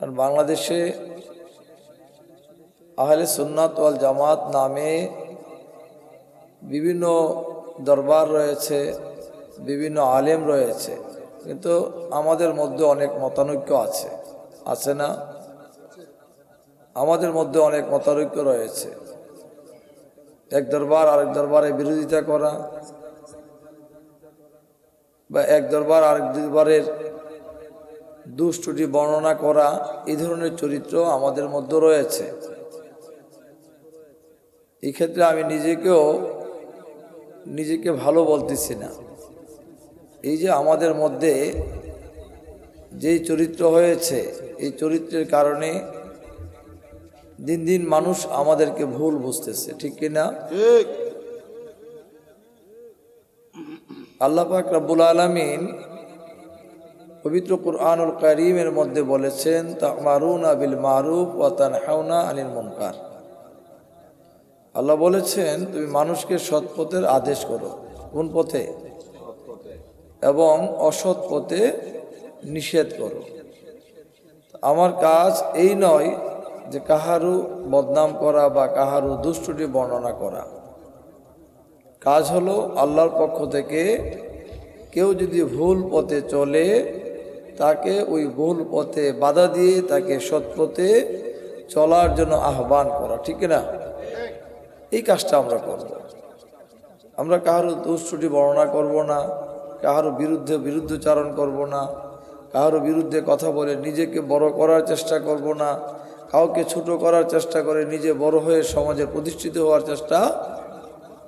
আর বাংলাদেশে আহলে সুন্নাত ওয়াল জামাত নামে বিভিন্ন দরবার রয়েছে, বিভিন্ন আলেম রয়েছে, কিন্তু আমাদের মধ্যে অনেক মতানৈক্য আছে। আছে না? আমাদের মধ্যে অনেক মতানৈক্য রয়েছে। এক দরবার আরেক দরবারে বিরোধিতা করা বা এক দরবার আরেক দরবারের দুষ্টুটি বর্ণনা করা এই ধরনের চরিত্র আমাদের মধ্যে রয়েছে। এক্ষেত্রে আমি নিজেকেও নিজেকে ভালো বলতেছি না। এই যে আমাদের মধ্যে যেই চরিত্র হয়েছে এই চরিত্রের কারণে দিন দিন মানুষ আমাদেরকে ভুল বুঝতেছে ঠিক কিনা আল্লাহ পাক রাব্বুল আলামিন পবিত্র কুরআনুল করিমের মধ্যে বলেছেন, তামারুনা বিল মারুফ ও তান তানহাউনা আনিল মুনকার। আল্লাহ বলেছেন, তুমি মানুষকে সৎ পথের আদেশ করো, কোন পথে? এবং অসৎ পথে নিষেধ করো। আমার কাজ এই নয় যে কাহারু বদনাম করা বা কাহারু দুষ্টুটি বর্ণনা করা। কাজ হলো আল্লাহর পক্ষ থেকে কেউ যদি ভুল পথে চলে তাকে ওই ভুল পথে বাধা দিয়ে তাকে সৎ পথে চলার জন্য আহ্বান করা, ঠিক না? এই কাজটা আমরা করব। আমরা কাহারও দুষ্টুটি বর্ণনা করব না কাহারও বিরুদ্ধে বিরুদ্ধচারণ করব না কাহারও বিরুদ্ধে কথা বলে নিজেকে বড় করার চেষ্টা করব না, কাউকে ছোট করার চেষ্টা করে নিজে বড় হয়ে সমাজে প্রতিষ্ঠিত হওয়ার চেষ্টা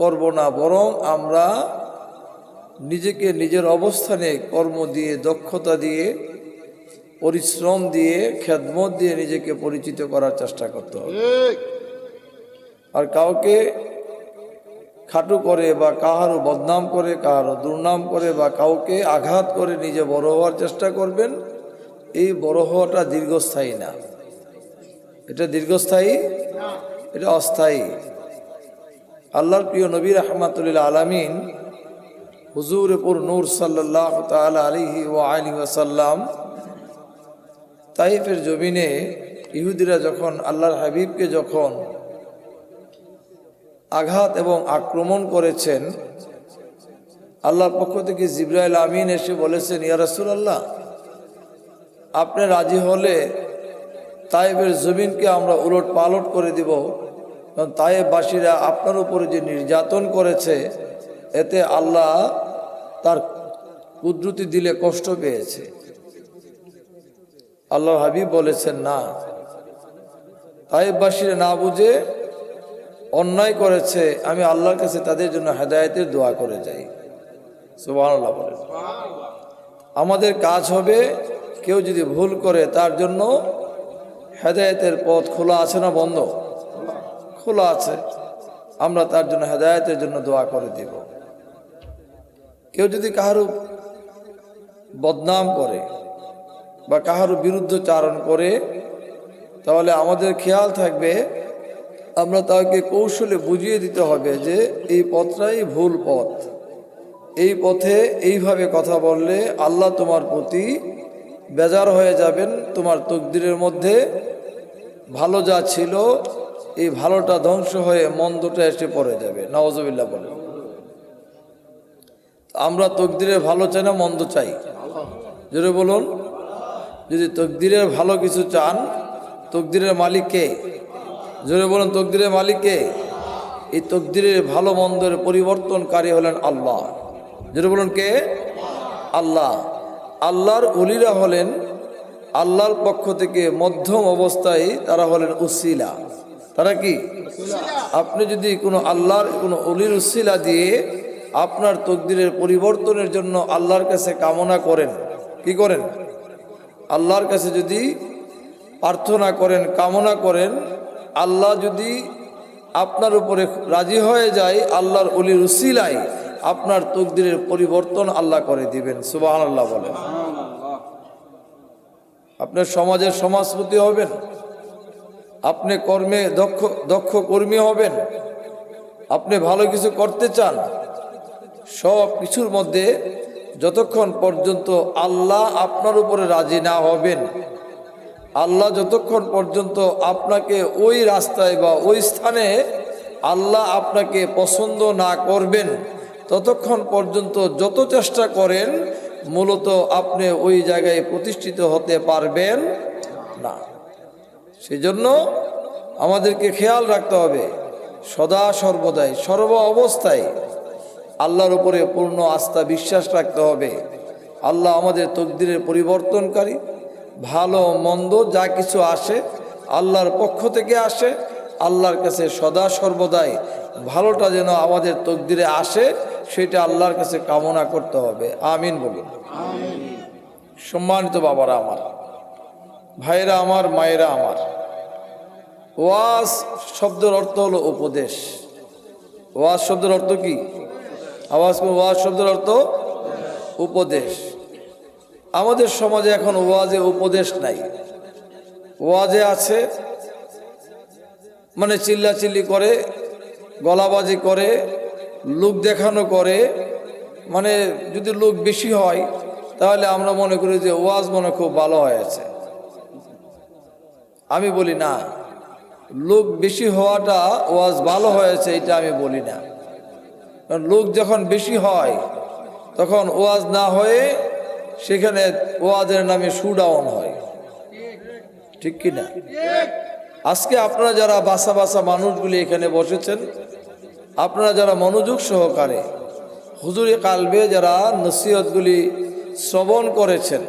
করব না, বরং আমরা নিজেকে নিজের অবস্থানে কর্ম দিয়ে দক্ষতা দিয়ে পরিশ্রম দিয়ে খেদমত দিয়ে নিজেকে পরিচিত করার চেষ্টা করতে হবে। আর কাউকে খাটু করে বা কাহারও বদনাম করে কাহারও দুর্নাম করে বা কাউকে আঘাত করে নিজে বড় হওয়ার চেষ্টা করবেন এই বড় হওয়াটা দীর্ঘস্থায়ী না। এটা দীর্ঘস্থায়ী? এটা অস্থায়ী। আল্লাহর প্রিয় নবী রহমাতুল্লাহ আলামিন হুজুরপুর নূর সাল্লাহ তাল আলিহি ও আলী ওয়াসাল্লাম তাইফের জমিনে ইহুদিরা যখন আল্লাহর হাবিবকে যখন আঘাত এবং আক্রমণ করেছেন, আল্লাহর পক্ষ থেকে জিব্রাইল আমিন এসে বলেছেন, ইয়া আল্লাহ আপনি রাজি হলে তাইবের জমিনকে আমরা উলট পালট করে দিব। কারণ তাইবাসীরা আপনার উপরে যে নির্যাতন করেছে, এতে আল্লাহ তার কুদরতি দিলে কষ্ট পেয়েছে। আল্লাহ হাবিব বলেছেন, না। তাইবাসীরা না বুঝে অন্যায় করেছে, আমি আল্লাহর কাছে তাদের জন্য হেদায়তের দোয়া করে যাই। সুবহানাল্লাহ বলেন। আমাদের কাজ হবে কেউ যদি ভুল করে তার জন্য হেদায়েতের পথ খোলা আছে না বন্ধ? খোলা আছে। আমরা তার জন্য হেদায়তের জন্য দোয়া করে দিব। কেউ যদি কাহারও বদনাম করে বা কাহারও বিরুদ্ধ চারণ করে, তাহলে আমাদের খেয়াল থাকবে, আমরা তাকে কৌশলে বুঝিয়ে দিতে হবে যে এই পথটাই ভুল পথ। এই পথে এইভাবে কথা বললে আল্লাহ তোমার প্রতি বেজার হয়ে যাবেন, তোমার তকদিরের মধ্যে ভালো যা ছিল, এই ভালোটা ধ্বংস হয়ে মন্দটা এসে পড়ে যাবে। নওয়াজবিল্লা বলে আমরা তকদিরের ভালো চাই না মন্দ চাই। জোরে বলুন। যদি তকদিরের ভালো কিছু চান তকদিরের মালিক কে? জোরে বলুন তকদিরের মালিক কে? এই তকদিরের ভালো মন্দের পরিবর্তনকারী হলেন আল্লাহ। জোরে বলুন কে? আল্লাহ। আল্লাহর উলিরা হলেন আল্লাহর পক্ষ থেকে মধ্যম অবস্থায় তারা হলেন উসিলা। তারা কি? আপনি যদি কোনো আল্লাহর কোনো অলির উসিলা দিয়ে আপনার তকদিরের পরিবর্তনের জন্য আল্লাহর কাছে কামনা করেন। কি করেন? আল্লাহর কাছে যদি প্রার্থনা করেন, কামনা করেন, আল্লাহ যদি আপনার উপরে রাজি হয়ে যায়, আল্লাহর অলির উসিলায় আপনার তকদিরের পরিবর্তন আল্লাহ করে দিবেন। সুবাহ আল্লাহ বলেন। আপনার সমাজের সমাজপতি হবেন। আপনি কর্মে দক্ষ দক্ষ কর্মী হবেন। আপনি ভালো কিছু করতে চান সব কিছুর মধ্যে যতক্ষণ পর্যন্ত আল্লাহ আপনার উপরে রাজি না হবেন, আল্লাহ যতক্ষণ পর্যন্ত আপনাকে ওই রাস্তায় বা ওই স্থানে আল্লাহ আপনাকে পছন্দ না করবেন, ততক্ষণ পর্যন্ত যত চেষ্টা করেন, মূলত আপনি ওই জায়গায় প্রতিষ্ঠিত হতে পারবেন না। সেজন্য আমাদেরকে খেয়াল রাখতে হবে, সদা সর্বদাই, সর্ব অবস্থায় আল্লাহর উপরে পূর্ণ আস্থা বিশ্বাস রাখতে হবে। আল্লাহ আমাদের তকদিরের পরিবর্তনকারী, ভালো, মন্দ যা কিছু আসে আল্লাহর পক্ষ থেকে আসে, আল্লাহর কাছে সদা সর্বদাই ভালোটা যেন আমাদের তকদিরে আসে, সেটা আল্লাহর কাছে কামনা করতে হবে। আমিন বলুন। সম্মানিত বাবারা আমার ভাইরা আমার, মায়েরা আমার, ওয়াজ শব্দের অর্থ হলো উপদেশ। ওয়াজ শব্দের অর্থ কি? আওয়াজ ওয়াজ শব্দের অর্থ উপদেশ। আমাদের সমাজে এখন ওয়াজে উপদেশ নাই। ওয়াজে আছে মানে চিল্লাচিল্লি করে, গলাবাজি করে, লোক দেখানো করে। মানে যদি লোক বেশি হয়, তাহলে আমরা মনে করি যে ওয়াজ মনে খুব ভালো হয়েছে। আমি বলি না, লোক বেশি হওয়াটা ওয়াজ ভালো হয়েছে, এটা আমি বলি না। লোক যখন বেশি হয়, তখন ওয়াজ না হয়ে সেখানে ওয়াজের নামে সুডাউন হয়। ঠিক কি না? আজকে আপনারা যারা বাসা বাসা মানুষগুলি এখানে বসেছেন, আপনারা যারা মনোযোগ সহকারে হুজুরে কালবে যারা নসিহতগুলি শ্রবণ করেছেন,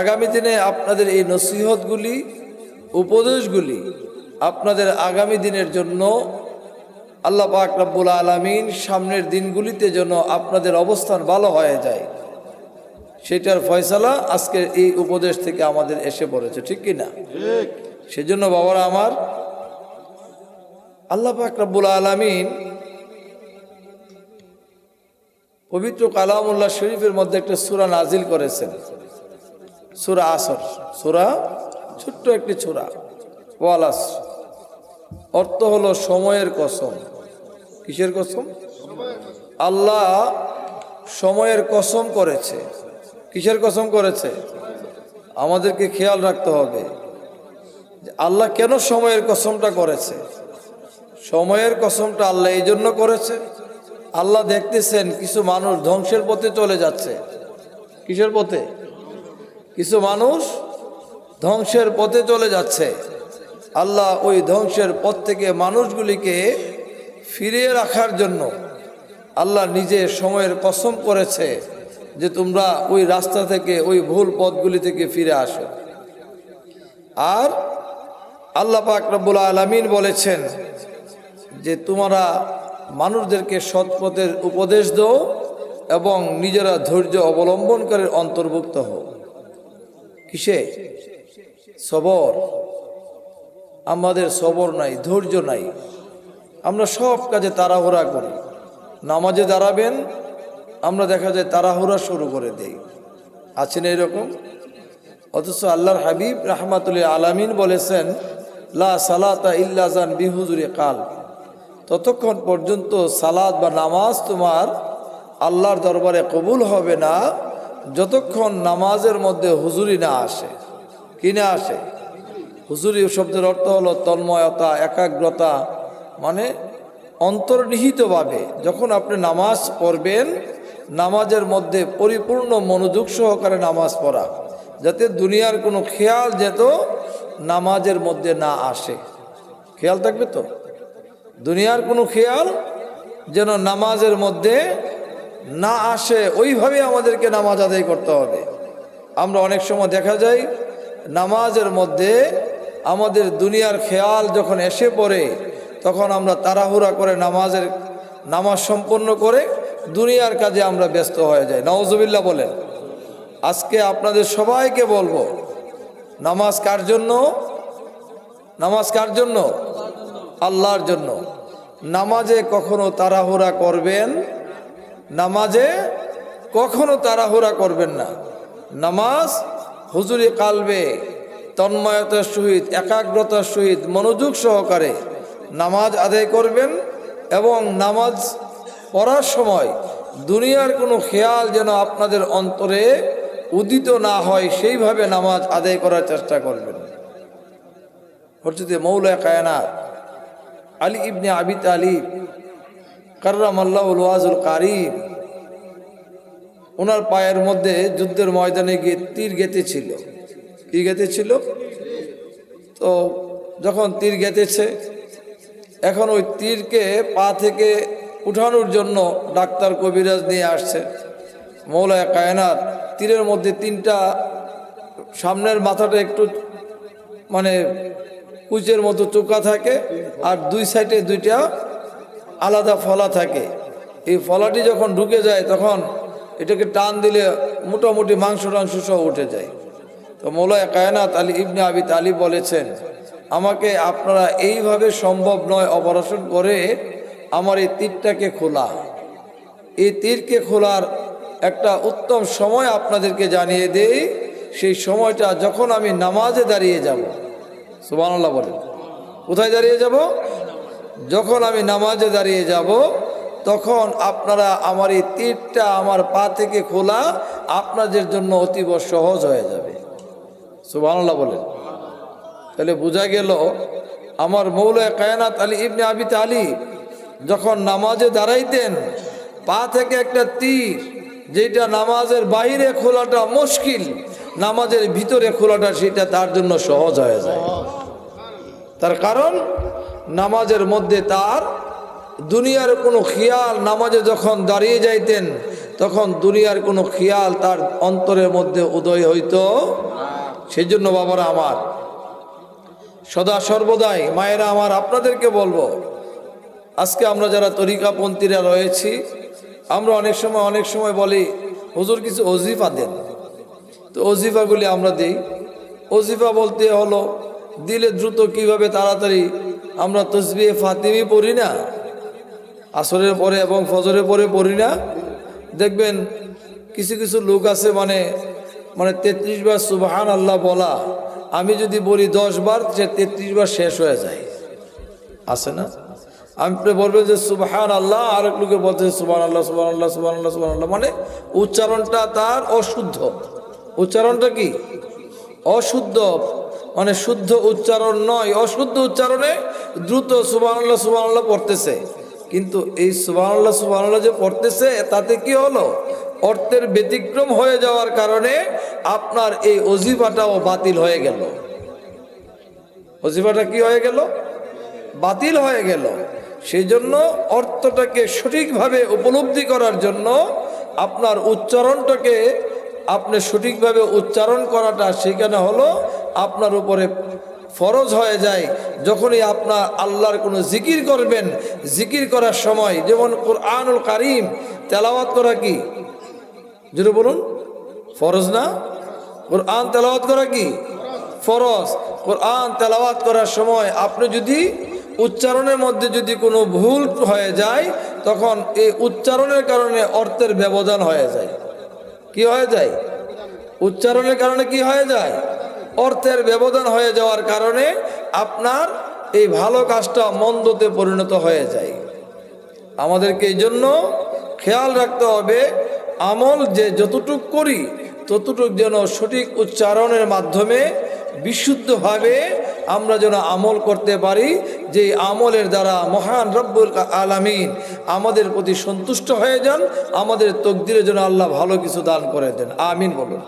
আগামী দিনে আপনাদের এই নসিহতগুলি, উপদেশগুলি আপনাদের আগামী দিনের জন্য আল্লাহ পাক রব্বুল আলমিন সামনের দিনগুলিতে যেন আপনাদের অবস্থান ভালো হয়ে যায়। সেটার ফয়সালা আজকের এই উপদেশ থেকে আমাদের এসে পড়েছে ঠিক কি না? সেজন্য বাবারা আমার আল্লাহ পাক রব্বুল আলমিন পবিত্র কালামুল্লাহ শরীফের মধ্যে একটা সুরা নাজিল করেছেন। সুরা আসর সুরা ছোট্ট একটি সুরা। ওয়ালাস অর্থ হলো সময়ের কসম। কিসের কসম? আল্লাহ সময়ের কসম করেছে। কিসের কসম করেছে? আমাদেরকে খেয়াল রাখতে হবে আল্লাহ কেন সময়ের কসমটা করেছে? সময়ের কসমটা আল্লাহ এই জন্য করেছে। আল্লাহ দেখতেছেন কিছু মানুষ ধ্বংসের পথে চলে যাচ্ছে। কিসের পথে? কিছু মানুষ ধ্বংসের পথে চলে যাচ্ছে। আল্লাহ ওই ধ্বংসের পথ থেকে মানুষগুলিকে ফিরিয়ে রাখার জন্য আল্লাহ নিজে সময়ের কসম করেছে যে তোমরা ওই রাস্তা থেকে, ওই ভুল পথগুলি থেকে ফিরে আসো। আর আল্লাহ পাক রব্বুল আলমিন বলেছেন যে তোমরা মানুষদেরকে সৎ পথের উপদেশ দাও এবং নিজেরা ধৈর্য অবলম্বন করে অন্তর্ভুক্ত হও। কিসে? সবর। আমাদের সবর নাই, ধৈর্য নাই। আমরা সব কাজে তাড়াহুড়া করি। নামাজে দাঁড়াবেন, আমরা দেখা যায় তাড়াহুড়া শুরু করে দেই। আছেন এরকম? অথচ আল্লাহর হাবিব রাহমাতুল্লাহ আলামিন বলেছেন, লা সালাতা ইল্লাজান বিহুজুরে কাল। ততক্ষণ পর্যন্ত সালাদ বা নামাজ তোমার আল্লাহর দরবারে কবুল হবে না, যতক্ষণ নামাজের মধ্যে হুজুরি না আসে। কি না আসে? হুজুরি শব্দের অর্থ হলো তন্ময়তা, একাগ্রতা মানে অন্তর্নিহিতভাবে যখন আপনি নামাজ পড়বেন, নামাজের মধ্যে পরিপূর্ণ মনোযোগ সহকারে নামাজ পড়া, যাতে দুনিয়ার কোনো খেয়াল যেত নামাজের মধ্যে না আসে। খেয়াল থাকবে তো? দুনিয়ার কোনো খেয়াল যেন নামাজের মধ্যে না আসে, ওইভাবে আমাদেরকে নামাজ আদায় করতে হবে। আমরা অনেক সময় দেখা যায়, নামাজের মধ্যে আমাদের দুনিয়ার খেয়াল যখন এসে পড়ে তখন আমরা তাড়াহুড়া করে নামাজের নামাজ সম্পন্ন করে দুনিয়ার কাজে আমরা ব্যস্ত হয়ে যাই। নওয়াজবিল্লা বলেন, আজকে আপনাদের সবাইকে বলব, নামাজ কার জন্য? নামাজ কার জন্য? আল্লাহর জন্য। নামাজে কখনো তাড়াহুড়া করবেন, নামাজে কখনো তাড়াহুড়া করবেন না। নামাজ হুজুরি কালবে, তন্ময়তার সহিত, একাগ্রতার সহিত, মনোযোগ সহকারে নামাজ আদায় করবেন এবং নামাজ পড়ার সময় দুনিয়ার কোনো খেয়াল যেন আপনাদের অন্তরে উদিত না হয়, সেইভাবে নামাজ আদায় করার চেষ্টা করবেন। হচ্ছে মৌলা কায়নাত, আলী ইবনে আবিদ আলী কার্রাম আল্লাহ ওয়াজুল কারিম ওনার পায়ের মধ্যে যুদ্ধের ময়দানে গিয়ে তীর গেঁথেছিল। কি গেঁথেছিল? তো যখন তীর গেঁথেছে এখন ওই তীরকে পা থেকে উঠানোর জন্য ডাক্তার কবিরাজ নিয়ে আসছে। মৌলায় কায়নাত, তীরের মধ্যে তিনটা, সামনের মাথাটা একটু মানে কুচের মতো চোকা থাকে আর দুই সাইডে দুইটা আলাদা ফলা থাকে। এই ফলাটি যখন ঢুকে যায় তখন এটাকে টান দিলে মোটামুটি মাংস টাংস সহ উঠে যায়। তো মৌলায় কায়নাত আলী ইবনে আবিদ আলী বলেছেন আমাকে আপনারা এইভাবে সম্ভব নয় অপারেশন করে আমার এই তীরটাকে খোলা। এই তীরকে খোলার একটা উত্তম সময় আপনাদেরকে জানিয়ে দেই, সেই সময়টা যখন আমি নামাজে দাঁড়িয়ে যাব। সুবহানাল্লাহ বলেন। কোথায় দাঁড়িয়ে যাব? যখন আমি নামাজে দাঁড়িয়ে যাব, তখন আপনারা আমার এই তীরটা আমার পা থেকে খোলা, আপনাদের জন্য অতীব সহজ হয়ে যাবে। সুবহানাল্লাহ বলেন। তাহলে বোঝা গেল আমার মৌলায় কায়নাত আলী ইবনে আবিত আলী যখন নামাজে দাঁড়াইতেন, পা থেকে একটা তীর, যেটা নামাজের বাইরে খোলাটা মুশকিল, নামাজের ভিতরে খোলাটা সেটা তার জন্য সহজ হয়ে যায়। তার কারণ, নামাজের মধ্যে তার দুনিয়ার কোনো খেয়াল, নামাজে যখন দাঁড়িয়ে যাইতেন, তখন দুনিয়ার কোনো খেয়াল তার অন্তরের মধ্যে উদয় হইতো। সেই জন্য বাবারা আমার সদা সর্বদাই মায়েরা আমার আপনাদেরকে বলব, আজকে আমরা যারা তরিকাপন্থীরা রয়েছি, আমরা অনেক সময় অনেক সময় বলি, হুজুর কিছু অজিফা দেন। তো অজিফাগুলি আমরা দিই। অজিফা বলতে হলো, দিলে দ্রুত কীভাবে তাড়াতাড়ি আমরা তসবিহে ফাতিমি পড়ি না, আসরের পরে এবং ফজরের পরে পড়ি না? দেখবেন কিছু কিছু লোক আছে মানে মানে তেত্রিশ বার সুবাহান আল্লাহ বলা। আমি যদি বলি দশ বার, সে তেত্রিশ বার শেষ হয়ে যায়। আছে না? আপনি বলবেন যে সুবাহান আল্লাহ আর এক লোকে বলছে সুবাহ আল্লাহ সুবাহ আল্লাহ সুবাহ আল্লাহ সুবাহ আল্লাহ মানে উচ্চারণটা তার অশুদ্ধ। উচ্চারণটা কি? অশুদ্ধ। মানে শুদ্ধ উচ্চারণ নয়, অশুদ্ধ উচ্চারণে দ্রুত সুবাহ আল্লাহ সুবাহ আল্লাহ পড়তেছে। কিন্তু এই সুবাহ আল্লাহ সুবাহ আল্লাহ যে পড়তেছে, তাতে কি হলো? অর্থের ব্যতিক্রম হয়ে যাওয়ার কারণে আপনার এই অজিফাটাও বাতিল হয়ে গেল। অজিফাটা কি হয়ে গেল? বাতিল হয়ে গেল। সেই জন্য অর্থটাকে সঠিকভাবে উপলব্ধি করার জন্য আপনার উচ্চারণটাকে আপনি সঠিকভাবে উচ্চারণ করাটা সেখানে হলো আপনার উপরে ফরজ হয়ে যায়। যখনই আপনার আল্লাহর কোনো জিকির করবেন, জিকির করার সময়, যেমন কোরআনুল কারিম, তেলাওয়াত করা কি? যেটা বলুন। ফরজ না? কোরআন তেলাওয়াত করা কি? ফরজ। কোরআন তেলাওয়াত করার সময় আপনি যদি উচ্চারণের মধ্যে যদি কোনো ভুল হয়ে যায়, তখন এই উচ্চারণের কারণে অর্থের ব্যবধান হয়ে যায়। কি হয়ে যায়? উচ্চারণের কারণে কি হয়ে যায়? অর্থের ব্যবধান হয়ে যাওয়ার কারণে আপনার এই ভালো কাজটা মন্দতে পরিণত হয়ে যায়। আমাদেরকে এই জন্য খেয়াল রাখতে হবে, আমল যে যতটুক করি ততটুক যেন সঠিক উচ্চারণের মাধ্যমে বিশুদ্ধভাবে আমরা যেন আমল করতে পারি যে আমলের দ্বারা মহান রব্বুল আলামিন আমাদের প্রতি সন্তুষ্ট হয়ে যান, আমাদের তকদিরে যেন আল্লাহ ভালো কিছু দান করে দেন। আমিন বলুন।